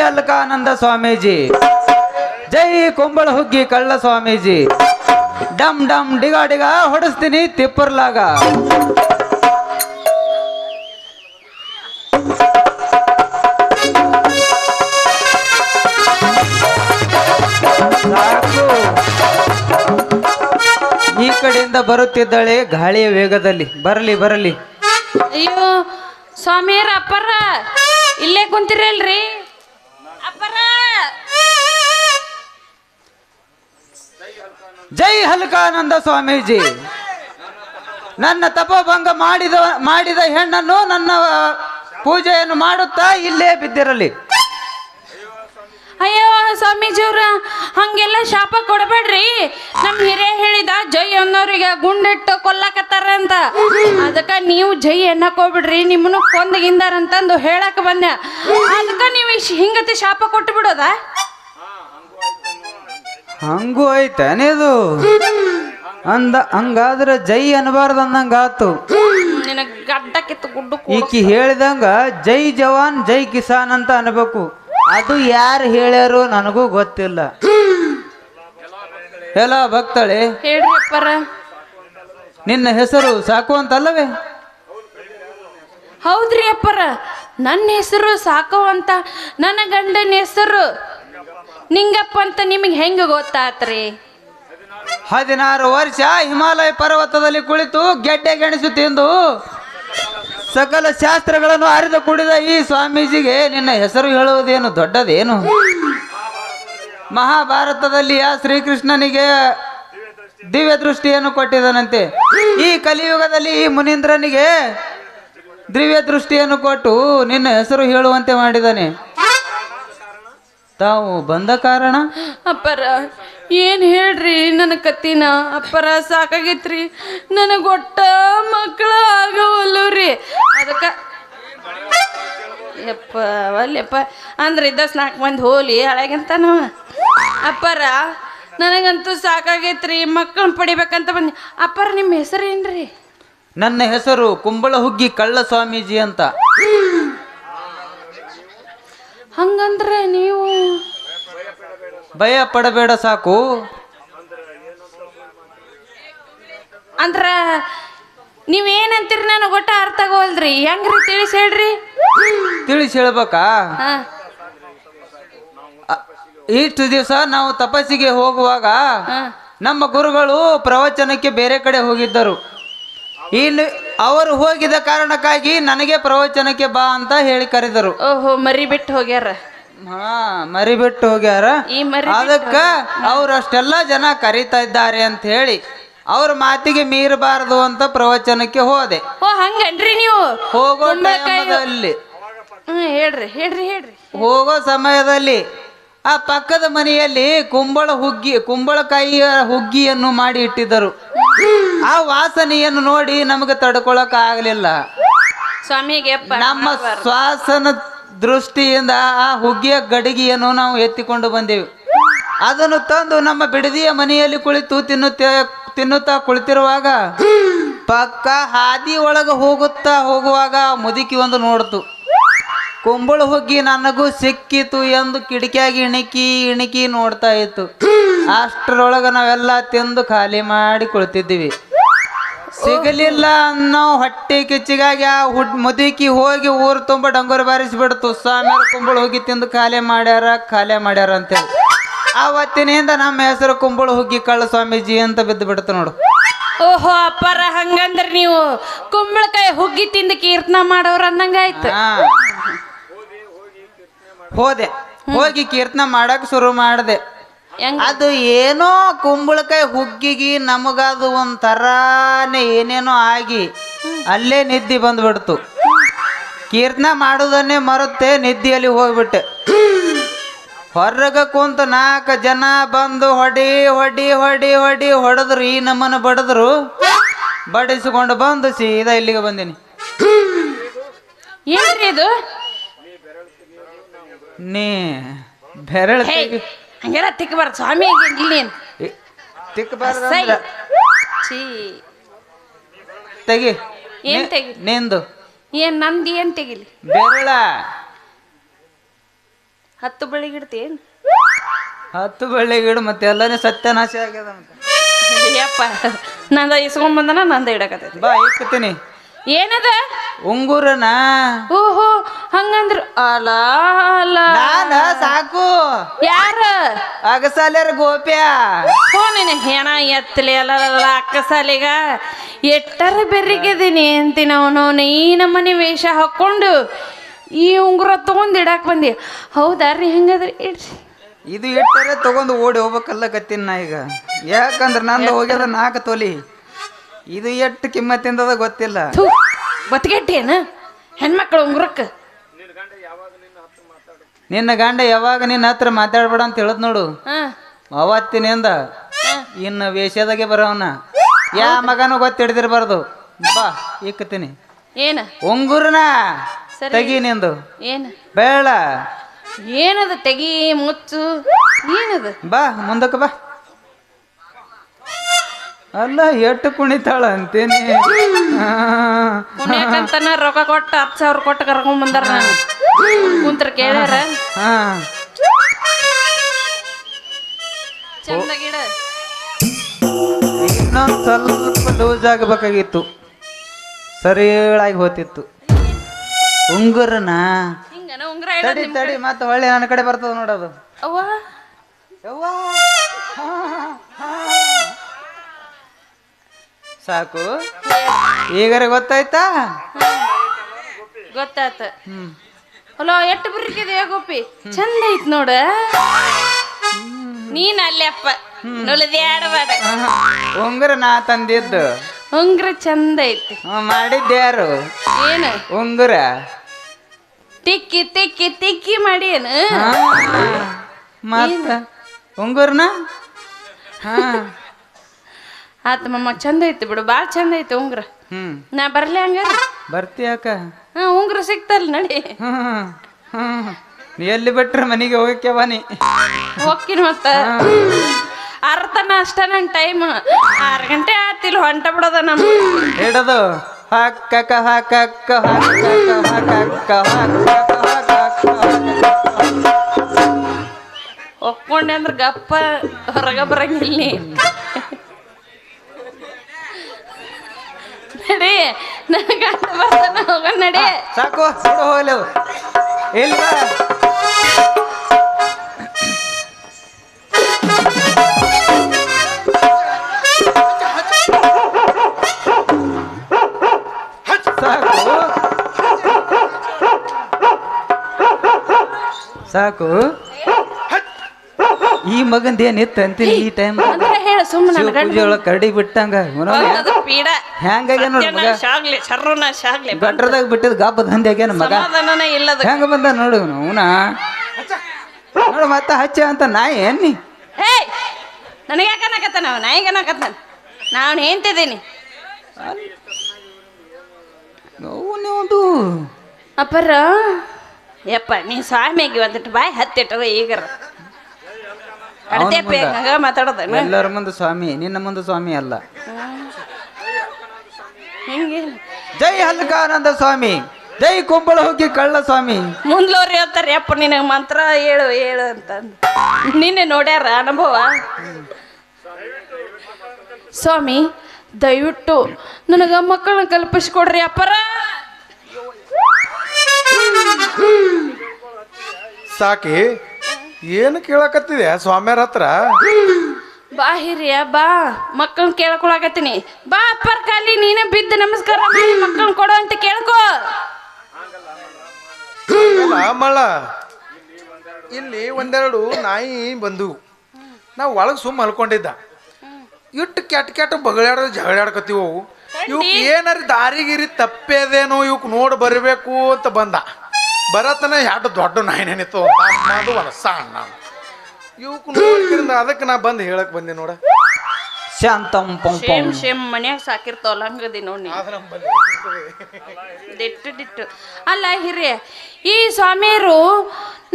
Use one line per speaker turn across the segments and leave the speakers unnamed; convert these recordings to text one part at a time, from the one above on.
ಅಲ್ಕಾನಂದ ಸ್ವಾಮೀಜಿ. ಜೈ ಕುಂಬಳ ಹುಗ್ಗಿ ಕಳ್ಳ ಸ್ವಾಮೀಜಿ. ಡಮ್ ಡಮ್ ಡಿಗ ಡಿಗ ಹೊಡಿಸ್ತೀನಿ ತಿಪ್ಪರ್ಲಾಗ. ಈ ಕಡೆಯಿಂದ ಬರುತ್ತಿದ್ದಾಳೆ ಗಾಳಿಯ ವೇಗದಲ್ಲಿ. ಬರಲಿ ಬರಲಿ.
ಅಯ್ಯೋ, ಸ್ವಾಮಿಯರ ಅಪ್ಪರ, ಇಲ್ಲೇ ಕುಂತಿರಲ್ರಿ?
ಜೈ ಹಲ್ಕಾನಂದ ಸ್ವಾಮೀಜಿ. ನನ್ನ ತಪೋಭಂಗ ಮಾಡಿದ ಮಾಡಿದ ಹೆಣ್ಣನ್ನು ನನ್ನ ಪೂಜೆಯನ್ನು ಮಾಡುತ್ತಾ ಇಲ್ಲೇ ಬಿದ್ದಿರಲಿ.
ಅಯ್ಯೋ ಸ್ವಾಮೀಜಿಯವ್ರ, ಹಂಗೆಲ್ಲ ಶಾಪ ಕೊಡಬೇಡ್ರಿ. ನಮ್ ಹಿರಿಯ ಹೇಳಿದ ಜೈ ಅನ್ನೋರಿಗೆ ಗುಂಡಿಟ್ಟು ಕೊಲ್ಲಕತ್ತಾರ ಅಂತ ಅದಕ್ಕ ನೀವು ಜೈ ಎನ್ನಕೋಬಿಡ್ರಿ, ನಿಮ್ಮನ್ನು ಕೊಂದಗಿಂದಾರಂತಂದು ಹೇಳಕ್ ಬಂದೆ. ಅದಕ್ಕ ನೀವು ಹಿಂಗತಿ ಶಾಪ ಕೊಟ್ಟು ಬಿಡೋದ?
ಹಂಗೂ ಐತೇನಿದು ಅಂದ ಹಂಗಾದ್ರೆ ಜೈ ಅನ್ಬಾರ್ದು ಅಂದಂಗಾತು
ಆತು ಗಡ್ಡ ಕಿತ್ತು ಗುಡ್ಡು
ಈಕಿ ಹೇಳಿದಂಗ ಜೈ ಜವಾನ್ ಜೈ ಕಿಸಾನ್ ಅಂತ ಅನ್ಬೇಕು. ಅದು ಯಾರು ಹೇಳ್ಯಾರು ನನಗೂ ಗೊತ್ತಿಲ್ಲ. ಹೇಳ ಭಕ್ತಳೆ
ಹೇಳ್ರಿ ಅಪ್ಪರ.
ನಿನ್ನ ಹೆಸರು ಸಾಕು ಅಂತಲ್ಲವೇ?
ಹೌದ್ರಿ ಅಪ್ಪರ. ನನ್ನ ಹೆಸರು ಸಾಕು ಅಂತ ನನ್ನ ಗಂಡನ ಹೆಸರು ನಿಂಗಪ್ಪ ಅಂತ ನಿಮಗೆ ಹೆಂಗ ಗೊತ್ತಾತ್ರಿ?
ಹದಿನಾರು ವರ್ಷ ಹಿಮಾಲಯ ಪರ್ವತದಲ್ಲಿ ಕುಳಿತು ಗೆಡ್ಡೆ ಗೆಣಸು ತಿಂದು ಸಕಲ ಶಾಸ್ತ್ರಗಳನ್ನು ಅರಿದು ಕುಡಿದ ಈ ಸ್ವಾಮೀಜಿಗೆ ನಿನ್ನ ಹೆಸರು ಹೇಳುವುದೇನು ದೊಡ್ಡದೇನು? ಮಹಾಭಾರತದಲ್ಲಿ ಆ ಶ್ರೀಕೃಷ್ಣನಿಗೆ ದಿವ್ಯ ದೃಷ್ಟಿಯನ್ನು ಕೊಟ್ಟಿದನಂತೆ. ಈ ಕಲಿಯುಗದಲ್ಲಿ ಈ ಮುನೀಂದ್ರನಿಗೆ ದಿವ್ಯ ದೃಷ್ಟಿಯನ್ನು ಕೊಟ್ಟು ನಿನ್ನ ಹೆಸರು ಹೇಳುವಂತೆ ಮಾಡಿದ್ದಾನೆ ತಾವು ಬಂದ ಕಾರಣ?
ಅಪ್ಪರ ಏನು ಹೇಳ್ರಿ ನನ್ನ ಕತ್ತಿನ? ಅಪ್ಪರ ಸಾಕಾಗೈತ್ರಿ. ನನಗೆ ಒಟ್ಟ ಮಕ್ಕಳ ಆಗವಲ್ಲವ್ರಿ ಅದಕ್ಕೆ ಯಪ್ಪ ಅಲ್ಲಪ್ಪ ಅಂದ್ರೆ ಇದ್ದಸ್ ನಾಲ್ಕು ಮಂದಿ ಹೋಲಿ ಹಳೆಗಂತ ನಾವು. ಅಪ್ಪರ ನನಗಂತೂ ಸಾಕಾಗೈತ್ರಿ. ಮಕ್ಕಳನ್ನ ಪಡಿಬೇಕಂತ ಬಂದು ಅಪ್ಪರ ನಿಮ್ಮ ಹೆಸರು ಏನ್ರಿ
ನನ್ನ ಹೆಸರು ಕುಂಬಳ ಹುಗ್ಗಿ ಕಳ್ಳ ಸ್ವಾಮೀಜಿ ಅಂತ.
ಹಂಗಂದ್ರೆ ನೀವು
ಭಯ ಪಡಬೇಡ ಸಾಕು.
ಅಂದ್ರ ನೀವೇನಂತೀರಿ ನನಗೆ ಒಟ್ಟ ಅರ್ಥ ಆಗೋಲ್ರಿ ಹೆಂಗ್ರಿ ತಿಳಿಸಿ ಹೇಳ್ರಿ.
ತಿಳಿಸಿ ಹೇಳ್ಬೇಕಾ? ಇಷ್ಟು ದಿವಸ ನಾವು ತಪಸ್ಸಿಗೆ ಹೋಗುವಾಗ ನಮ್ಮ ಗುರುಗಳು ಪ್ರವಚನಕ್ಕೆ ಬೇರೆ ಕಡೆ ಹೋಗಿದ್ದರು. ಇನ್ನು ಅವರು ಹೋಗಿದ ಕಾರಣಕ್ಕಾಗಿ ನನಗೆ ಪ್ರವಚನಕ್ಕೆ ಬಾ ಅಂತ ಹೇಳಿ ಕರೆದರು.
ಓಹೋ ಮರಿ ಬಿಟ್ಟು ಹೋಗ್ಯಾರ.
ಹಾ ಮರಿ ಬಿಟ್ಟು ಹೋಗ್ಯಾರ.
ಈ ಮರಿ
ಅದಕ್ಕ ಅವ್ರು ಅಷ್ಟೆಲ್ಲ ಜನ ಕರೀತಾ ಇದ್ದಾರೆ ಅಂತ ಹೇಳಿ ಅವ್ರ ಮಾತಿಗೆ ಮೀರಬಾರದು ಅಂತ ಪ್ರವಚನಕ್ಕೆ ಹೋದೆ.
ಓ ಹಂಗನ್ರಿ ನೀವು?
ಹೋಗೋ ಟೈಮದಲ್ಲಿ
ಹ್ಮ್ ಹೇಳ್ರಿ ಹೇಳ್ರಿ ಹೇಳ್ರಿ.
ಹೋಗೋ ಸಮಯದಲ್ಲಿ ಆ ಪಕ್ಕದ ಮನೆಯಲ್ಲಿ ಕುಂಬಳ ಹುಗ್ಗಿ ಕುಂಬಳಕಾಯಿಯ ಹುಗ್ಗಿಯನ್ನು ಮಾಡಿ ಇಟ್ಟಿದ್ದರು. ಆ ವಾಸನೆಯನ್ನು ನೋಡಿ ನಮಗೆ ತಡ್ಕೊಳಕ್ ಆಗ್ಲಿಲ್ಲ
ಸ್ವಾಮಿಗೆ
ನಮ್ಮ ಶ್ವಾಸನ ದೃಷ್ಟಿಯಿಂದ ಆ ಹುಗ್ಗಿಯ ಗಡಿಗೆಯನ್ನು ನಾವು ಎತ್ತಿಕೊಂಡು ಬಂದೆವು. ಅದನ್ನು ತಂದು ನಮ್ಮ ಬಿಡದಿಯ ಮನೆಯಲ್ಲಿ ಕುಳಿತು ತಿನ್ನುತ್ತ ತಿನ್ನುತ್ತಾ ಕುಳಿತಿರುವಾಗ ಪಕ್ಕ ಹಾದಿ ಒಳಗೆ ಹೋಗುತ್ತಾ ಹೋಗುವಾಗ ಮುದುಕಿ ಒಂದು ನೋಡ್ತು. ಕುಂಬಳ ಹುಗ್ಗಿ ನನಗೂ ಸಿಕ್ಕಿತು ಎಂದು ಕಿಟಕಿಯಾಗಿ ಇಣಕಿ ಇಣಕಿ ನೋಡ್ತಾ ಇತ್ತು. ಅಷ್ಟರೊಳಗೆ ನಾವೆಲ್ಲ ತಿಂದು ಖಾಲಿ ಮಾಡಿ ಕುಳಿತಿದ್ದೀವಿ. ಸಿಗಲಿಲ್ಲ ಅನ್ನೋ ಹೊಟ್ಟೆ ಕಿಚ್ಚಿಗಾಗಿ ಆ ಹುಡ್ ಮುದುಕಿ ಹೋಗಿ ಊರು ತುಂಬ ಡಂಗೂರು ಬಾರಿಸ್ಬಿಡ್ತು. ಸ್ವಾಮಿಯವ್ರ ಕುಂಬಳು ಹೋಗಿ ತಿಂದು ಖಾಲಿ ಮಾಡ್ಯಾರ ಖಾಲಿ ಮಾಡ್ಯಾರ ಅಂತೇಳಿ. ಆವತ್ತಿನಿಂದ ನಮ್ಮ ಹೆಸರು ಕುಂಬಳು ಹುಗ್ಗಿ ಕಳ್ಳ ಸ್ವಾಮೀಜಿ ಅಂತ ಬಿದ್ದು ಬಿಡ್ತು ನೋಡು.
ಓಹೋ ಅಪ್ಪಾರ ಹಂಗಂದ್ರೆ ನೀವು ಕುಂಬಳಕಾಯಿ ಹುಗ್ಗಿ ತಿಂದು ಕೀರ್ತನ ಮಾಡೋರು ಅನ್ನಂಗಾಯ್ತು.
ಹಾ. ಹೋದೆ. ಹೋಗಿ ಕೀರ್ತನ ಮಾಡಕ್ ಶುರು ಮಾಡಿದೆ. ಅದು ಏನೋ ಕುಂಬಳಕಾಯಿ ಹುಗ್ಗಿಗಿ ನಮಗದು ಒಂದ್ ತರಾನೇ ಏನೇನೋ ಆಗಿ ಅಲ್ಲೇ ನಿದ್ದೆ ಬಂದ್ಬಿಡ್ತು. ಕೀರ್ತನ ಮಾಡೋದನ್ನೇ ಮರುತ್ತೆ ನಿದ್ದೆಯಲ್ಲಿ ಹೋಗ್ಬಿಟ್ಟೆ. ಹೊರಗ ಕುಂತ ನಾಲ್ಕು ಜನ ಬಂದು ಹೊಡಿ ಹೊಡಿ ಹೊಡಿ ಹೊಡಿ ಹೊಡೆದ್ರು ಈ ನಮ್ಮನ್ನ ಬಡದ್ರು. ಬಡಿಸಿಕೊಂಡು ಬಂದು ಸೀದಾ ಇಲ್ಲಿಗೆ ಬಂದೀನಿ.
ಏನ್ರಿ ಇದು?
ನೀ ಬೆರಳ
ಹೇ ಹಂಗೆಲ್ಲ ತಿಕ್ಕಬಾರ್ದು ಸ್ವಾಮಿ ಇಲ್ಲಿ
ತಿಕ್ಕಬಾರ್ದಂದ್ರ
ಛೀ.
ತೆಗಿ.
ಏನ್
ನಿ-
ತೆಗಿ?
ನಿಂದು.
ಏನ್ ನಂದು ಏನ್ ತೆಗಿಲಿ?
ಬೆರಳ.
ಹತ್ತು ಬೆಳಿಗಿಡ್ತೇನ್
ಹತ್ತು ಬಳ್ಳಿ ಗಿಡ ಮತ್ತೆ ಎಲ್ಲನೇ ಸತ್ಯನಾಶ ಆಗ್ಯದ ಅಂತ.
ಯಪ್ಪ ನಂದ ಇಸ್ಕೊಂಡ್ ಬಂದನ ನಂದ ಇಡಕತ್ತೈತಿ.
ಬಾ ಇಕ್ಕತೀನಿ
ಏನದ?
ಉಂಗುರನ?
ಓಹೋ ಹಂಗಂದ್ರ ಅಲ ಅಲ.
ನಾನ ಸಾಕು.
ಯಾರ?
ಅಗಸಾಲ್ಯರ ಗೋಪ್ಯ.
ನಿನ್ನ ಹೆಣ ಎತ್ತಲಿ ಅಲ್ಲ ಅಕ್ಕಸಾಲಿಗ ಎಟ್ಟರ ಬೆರ್ರಿಗಿದೀನಿ ಅಂತೀನಿ ನೀ ಈ ನಮ್ಮನೆ ವೇಷ ಹಾಕೊಂಡು ಈ ಉಂಗುರ ತಗೊಂಡ್ ಇಡಾಕ್ ಬಂದಿ. ಹೌದಾ ರೀ ಹೆಂಗದ್ರಿ ಇಡ್ರಿ.
ಇದು ಇಟ್ಟರೆ ತಗೊಂಡು ಓಡಿ ಹೋಗ್ಬೇಕಲ್ಲ ಕತ್ತೀನಿ ನಾ ಈಗ ಯಾಕಂದ್ರೆ ನಂದು ಹೋಗ್ಯದ ನಾಲ್ಕು ತೊಲಿ. ಇದು ಎಷ್ಟು ಕಿಮ್ಮತ್ತಿಂದದ ಗೊತ್ತಿಲ್ಲ.
ಥು ಬತ್ಗೆಟ್ಟೇನ? ಹೆಣ್ಮಕ್ಳು ಉಂಗುರಕ್ಕೆ.
ನಿನ್ನ ಗಂಡ ಯಾವಾಗ ನಿನ್ನ ಹತ್ರ ಮಾತಾಡ್ಬೇಡ ಅಂತ ಹೇಳದ್ ನೋಡು.
ಹಾ.
ಅವತ್ತಿನಿಂದ ಇನ್ನು ವೇಷದಾಗೆ ಬರೋವನ ಯಾ ಮಗನೂ ಗೊತ್ತಿಡ್ದಿರ್ಬಾರ್ದು. ಬಾ ಇಕ್ಕತೀನಿ
ಏನ?
ಉಂಗುರನ
ಸರಿ.
ತೆಗಿ ನಿಂದು.
ಏನ?
ಬೇಡ.
ಏನದು ತೆಗಿ ಮುಚ್ಚು? ಏನದು?
ಬಾ ಮುಂದಕ್ಕೆ ಬಾ. ಅಲ್ಲ ಎಷ್ಟು ಕುಣಿತಾಳ ಅಂತೇನಿ ಆ,
ಪುಣ್ಯಕ್ಕಂತನ ರೊಕ್ಕ ಕೊಟ್ಟು ಹತ್ತು ಸಾವಿರ ಕೊಟ್ಟು ಕರ್ಕೊಂಡ್ ಬಂದಾರ ನಾನು. ಕುಂತ್ರ ಕೇಳ್ಯಾರ?
ಹಾ.
ಚಂದ ಗಿಡ.
ಇನ್ನೊಂದು ಸ್ವಲ್ಪ ಲೂಸ್ ಆಗಬೇಕಾಗಿತ್ತು. ಸರಿಯಾಗಿ ಹೋತಿತ್ತು. ಉಂಗುರನ. ತಡಿ ತಡಿ ಮತ್ತೆ ಹೊಳ್ಳಿ ನನ್ನ ಕಡೆ ಬರ್ತದ ನೋಡೋದು.
ಅವ್ವ.
ಯವ್ವಾ. ಸಾಕು. ಈಗರೆ ಗೊತ್ತಾಯ್ತಾ?
ಗೊತ್ತಾತ
ಹ್ಮ್.
ಹಲೋ ಎಷ್ಟು ಬರೀಕಿದೆ ಗೋಪಿ? ಚಂದ ಐತ್ ನೋಡ. ನೀನ್ ಅಲ್ಲಪ್ಪ ನುಲಿದ್ಯಾಡಬೇಡ.
ಉಂಗುರ ನಾ ತಂದಿದ್ದು.
ಉಂಗುರ ಚಂದ ಐತಿ.
ಮಾಡಿದ್ಯಾರು
ಏನು?
ಉಂಗುರ.
ತಿಕ್ಕಿ ತಿಕ್ಕಿ ತಿಕ್ಕಿ ಮಾಡಿ ಏನು?
ಹಾ. ಮತ್ತ? ಉಂಗುರ್ನ? ಹಾ.
ಆತ ಮಮ್ಮ ಚಂದ ಐತಿ ಬಿಡು ಭಾಳ ಚಂದ ಐತಿ ಉಂಗ್ರ. ನಾ ಬರ್ಲಿ ಬರ್ತೀಯ
ಅಕ್ಕ
ಹಾ ಉಂಗ್ರ ಸಿಕ್ತಲ್ಲ ನಡಿ.
ನೀ ಎಲ್ಲಿ ಬಿಟ್ರೆ ಮನೆಗೆ ಹೋಗಕ್ಕೆ ಬಾನಿ
ಹೋಗ್ತೀನಿ ಮತ್ತ. ಅರ್ಥನ ಅಷ್ಟ ನನ್ನ ಟೈಮ್ ಆರು ಗಂಟೆ ಆತಿಲ್ ಹೊಂಟ ಬಿಡೋದ ನಮ್ಮ
ಹಿಡದು ಹಾಕಕ್ಕ ಹಾಕಕ್ಕ ಹಾಕಕ್ಕ ಹಾಕಕ್ಕ ಹಾಕಕ್ಕ ಹಾಕಕ್ಕ
ಒಪ್ಕೊಂಡೆ ಅಂದ್ರೆ ಗಪ್ಪ ಹೊರಗ ಬರಂಗಿಲ್ಲ ನಡಿ. ನನ್ನ ಗಂಡ ಬರ್ತಾನ
ಸಾಕು ಸುಡು. ಇಲ್ಲ ಸಾಕು. ಸಾಕು. ಈ ಮಗಂದ ಏನಿತ್ತು ಅಂತೀನಿ ಈ ಟೈಮ್
ಸುಮ್ಮನೆ
ಶಿವ
ನನ್ನ ಗಂಡ
ಪೂಜೆ ಒಳಗೆ ಕರಡಿ ಬಿಟ್ಟಂಗ
ಅದು ಪೀಡ.
ಹೆಂಗಾಗ್ಯ ನೋಡು ಮಗ?
ಶಾಗ್ಲಿ ಶರ್ರುನ ಶಾಗ್ಲಿ
ಗಟ್ರದಾಗ ಬಿಟ್ಟಿದ್ ಗಾಬ ದಂಧ್ಯಾಗ್ಯಾನ ಮಗ?
ಸಮಾಧಾನನೇ ಇಲ್ಲದ
ಹೆಂಗ ಬಂದ ನೋಡು ಅವನ? ನೋಡು ಮತ್ತೆ ಹಚ್ಚ ಅಂತ ನಾಯಿ ಎನ್ನಿ
ಹೇ ನನಗೆ ಯಾಕೆ ಅನ್ನಕತ್ತಾನ ಅವ? ನಾಯಿಗೆ ಅನ್ನಕತ್ತಾನ? ನಾನು ಹೇಳ್ತಿದ್ದೀನಿ
ಅವನದು
ಅಪ್ಪರ ಯಪ್ಪ ನೀ ಸ್ವಾಮಿಗೆ ಒಂದಿಟ್ಟು ಬಾಯಿ ಹತ್ತಿಟ್ಟವ ಈಗರ.
ಎಲ್ಲರ ಮುಂದೆ ಸ್ವಾಮಿ ನಿನ್ನ ಮುಂದೆ ಸ್ವಾಮಿ ಅಲ್ಲ.
ಹಿಂಗೆ?
ಜೈ ಹಲ್ಕಾನಂದ ಸ್ವಾಮಿ ಜೈ ಕುಂಬಳ ಹೋಗಿ ಕಳ್ಳ ಸ್ವಾಮಿ.
ಮುಂದ್ಲೋರ್ ಹೇಳ್ತಾರೆ ಯಪ್ಪ ನಿನಗೆ ಮಂತ್ರ ಹೇಳು ಹೇಳು ಅಂತಂದು ನಿನ್ನೆ ನೋಡ್ಯಾರ ಅನುಭವ? ಸ್ವಾಮಿ ದಯವಿಟ್ಟು ನನಗ ಮಕ್ಕಳನ್ನ ಕಲ್ಪಿಸ್ಕೊಡ್ರಿ ಅಪ್ಪರ.
ಸಾಕಿ ಏನು ಕೇಳಕತ್ತಿದೆ ಸ್ವಾಮ್ಯಾರ ಹತ್ರ?
ಬಾ ಹಿರಿಯ ಬಾ. ಮಕ್ಕಳನ್ನ ಕೇಳ್ಕೊಳಕತ್ತೀನಿ. ಬಾ ಅಪ್ಪರ್ ಕಾಲಿ ನೀನೇ ಬಿದ್ದು ನಮಸ್ಕಾರ ಮಾಡಿ ಮಕ್ಕಳನ್ನ ಕೊಡು ಅಂತ ಕೇಳ್ಕೊ.
ಮಳ ಮಳ್ಳ. ಇಲ್ಲಿ ಒಂದೆರಡು ನಾಯಿ ಬಂದು ನಾವು ಒಳಗೆ ಸುಮ್ಮ ಮಲ್ಕೊಂಡಿದ್ದ. ಇಟ್ಟು ಕೆಟ್ಟ ಕೆಟ್ಟ ಬಗಳಾಡ ಜಗಳಾಡ್ಕತ್ತೀವಿ ಅವು ಇವಕ್ ಏನಾರ ದಾರಿಗಿರಿ ತಪ್ಪೇದೇನೋ ಇವಕ್ ನೋಡಿ ಬರಬೇಕು ಅಂತ ಬಂದ. ಬರತನ ಎರಡು ದೊಡ್ಡ ನಾಯಿ ನೆನಿತು ಅದು ಒಂದು ಸಣ್ಣ. ಇವಕ್ ನೋಡ್ಕಿರಿಂದ ಅದಕ್ಕೆ ನಾ ಬಂದು ಹೇಳಕ್ ಬಂದೆ ನೋಡ.
ಶಾಂತಂ ಪಂ ಪಂ.
ಶೇಮ್ ಶೇಮ್ ಮನ್ಯಾಗ ಸಾಕಿರ್ತಾವಲ್ಲ ಹಂಗದಿ ನೋಡಿ. ದಿಟ್ಟು ದಿಟ್ಟು. ಅಲ್ಲ ಹಿರಿಯ ಈ ಸ್ವಾಮಿಯರು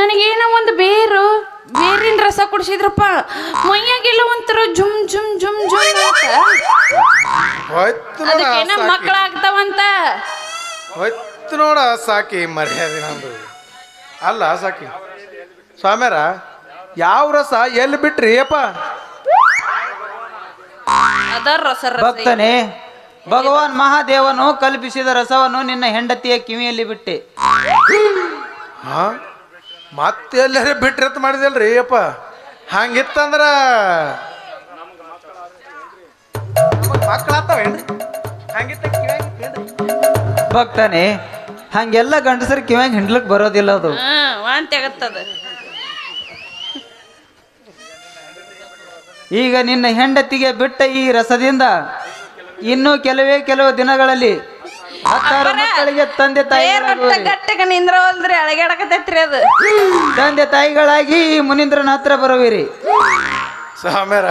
ನನಗೇನೋ ಒಂದು ಬೇರು ಬೇರಿನ ರಸ ಕುಡಿಸಿದ್ರಪ್ಪ. ಮೈಯಾಗೆಲ್ಲ ಒಂಥರ ಜುಮ್ ಜುಮ್ ಜುಮ್ ಜುಮ್ ಅಂತ. ಅದಕ್ಕೇನ ಮಕ್ಕಳಾಗ್ತಾವಂತ
ಹೋಯ್ತು. ನೋಡ ಸಾಕಿ ಮರ್ಯಾದೆ ನಂದು. ಅಲ್ಲ ಸಾಕಿ. ಸ್ವಾಮ್ಯಾರ ಯಾವ ರಸ ಎಲ್ಲಿ ಬಿಟ್ರಿ ಅಪ್ಪ?
ಅದರ ರಸ ರಸ
ಭಕ್ತನೇ ಭಗವಾನ್ ಮಹಾದೇವನು ಕಲ್ಪಿಸಿದ ರಸವನ್ನು ನಿನ್ನ ಹೆಂಡತಿಯ ಕಿವಿಯಲ್ಲಿ ಬಿಟ್ಟೆ.
ಹಾ? ಮತ್ತೆ ಎಲ್ಲರ ಬಿಟ್ರಿ ಅಂತ ಮಾಡಿದಲ್ರಿ ಅಪ್ಪ. ಹಂಗಿತ್ತಂದ್ರ ಮಕ್ಕಳಾಗ್ತಾವೇನ್ರಿ ಹಂಗಿತ್ತ?
ಭಕ್ತನೇ ಹಂಗೆಲ್ಲ ಗಂಡಸರು ಕಿವ್ಯಾಗ ಹಿಂಡ್ಲಕ್ ಬರೋದಿಲ್ಲ ಅದು.
ಹಾ ವಾಂತಿ ಆಗತ್ತದ.
ಈಗ ನಿನ್ನ ಹೆಂಡತಿಗೆ ಬಿಟ್ಟ ಈ ರಸದಿಂದ ಇನ್ನು ಕೆಲವೇ ಕೆಲವು ದಿನಗಳಲ್ಲಿ ಹತ್ತಾರು ಮಕ್ಕಳಿಗೆ ತಂದೆ
ತಾಯಿ ನಿಂದ್ರವಲ್ದ್ರಿ ಅದು.
ತಂದೆ ತಾಯಿಗಳಾಗಿ ಮುನೀಂದ್ರನ ಹತ್ರ ಬರುವಿರಿ.
ಸ್ವಾಮ್ಯಾರ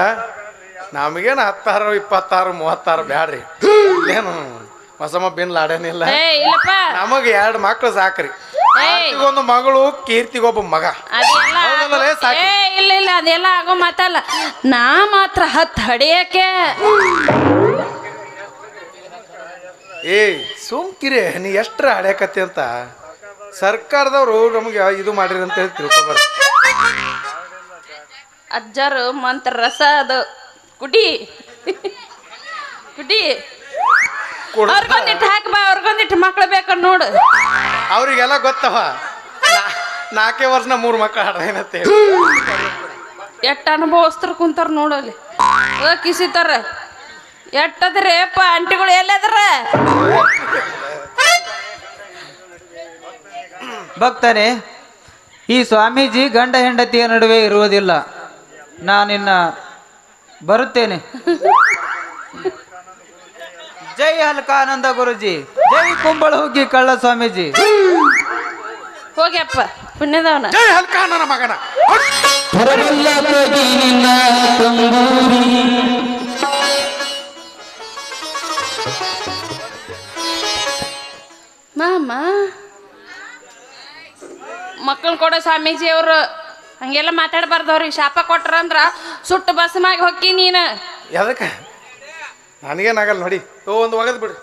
ನಮಗೇನು ಹತ್ತಾರು ಇಪ್ಪತ್ತಾರು ಮೂವತ್ತಾರು ಬ್ಯಾಡ್ರಿ. ಏನು ಹೊಸಮ ಬಿನ್ ಲಾಡೇನಿಲ್ಲ
ಏ ಇಲ್ಲಪ್ಪ.
ನಮಗೆ ಎರಡು ಮಕ್ಳು ಸಾಕ್ರಿ. ಒಂದು ಮಗಳು ಕೀರ್ತಿಗೊಬ್ಬ ಮಗ.
ಅದೆಲ್ಲ
ಸಾಕು.
ಏ ಇಲ್ಲ ಇಲ್ಲ ಅದೆಲ್ಲ ಆಗೋ ಮಾತಲ್ಲ. ನಾ ಮಾತ್ರ ಹತ್ತು ಹಡಿಯಕ್ಕೆ.
ಏ ಸುಮ್ಕಿರಿ ನೀ ಎಷ್ಟ್ರ ಹಡ್ಯಾಕತ್ತಿ ಅಂತ. ಸರ್ಕಾರದವರು ನಮಗೆ ಇದು ಮಾಡಿರಿ ಅಂತ ಹೇಳಿ ತಿಳ್ಕೊಬಾರ್ದು.
ಅಜ್ಜರು ಮಂತ್ರ ರಸ ಅದು. ಕುಡಿ. ಕುಡಿ.
ಕೊಡು.
ಅವ್ರಿಗೊಂದಿಟ್ಟು ಹಾಕ್ ಬಾ ಅವ್ರಿಗೊಂದಿಟ್ಟು ಮಕ್ಳು ಬೇಕು ನೋಡು.
ಅವ್ರಿಗೆಲ್ಲ ಗೊತ್ತವ. ನಾ- ನಾಲ್ಕೇ ವರ್ಷನ ಮೂರು ಮಕ್ಕಳು ಹಾಡ್ದೇನತ್ತೆ
ಎಟ್ಟ ಅನುಭವಸ್ತರ ಕುಂತಾರ ನೋಡಲ್ಲಿ ಅದ ಕಿಸಿತಾರ. ಎಟ್ಟದ್ರಿ ಅಪ್ಪ ಅಂಟಿಗಳು ಎಲ್ಲದ್ರ?
ಭಕ್ತನೇ ಈ ಸ್ವಾಮೀಜಿ ಗಂಡ ಹೆಂಡತಿಯ ನಡುವೆ ಇರುವುದಿಲ್ಲ. ನಾನಿನ್ನ ಬರುತ್ತೇನೆ. ಜೈ ಹಲ್ಕಾನಂದ ಗುರುಜಿ ಜೈ ಕುಂಬಳ ಹುಗ್ಗಿ ಕಳ್ಳ ಸ್ವಾಮೀಜಿ
ಹೋಗ್ಯಪ್ಪ ಪುಣ್ಯದವನ.
ಜೈ ಹಲ್ಕ ನನ್ನ ಮಗನ.
ಮಾಮ. ಮಕ್ಕಳು ಕೊಡೋ ಸ್ವಾಮೀಜಿ ಅವರು ಹಂಗೆಲ್ಲ ಮಾತಾಡಬಾರ್ದು ಅವ್ರಿಗೆ ಶಾಪ ಕೊಟ್ರ ಅಂದ್ರ ಸುಟ್ಟು ಬಸ್ಮಾಗಿ ಹೊಕ್ಕಿ ನೀನು.
ಎದಕ್ಕೆ? ನನಗೇನಾಗಲ್ಲ ನೋಡಿ. ಓ ಒಂದು ಒಗದ್ ಬಿಡ್ರಿ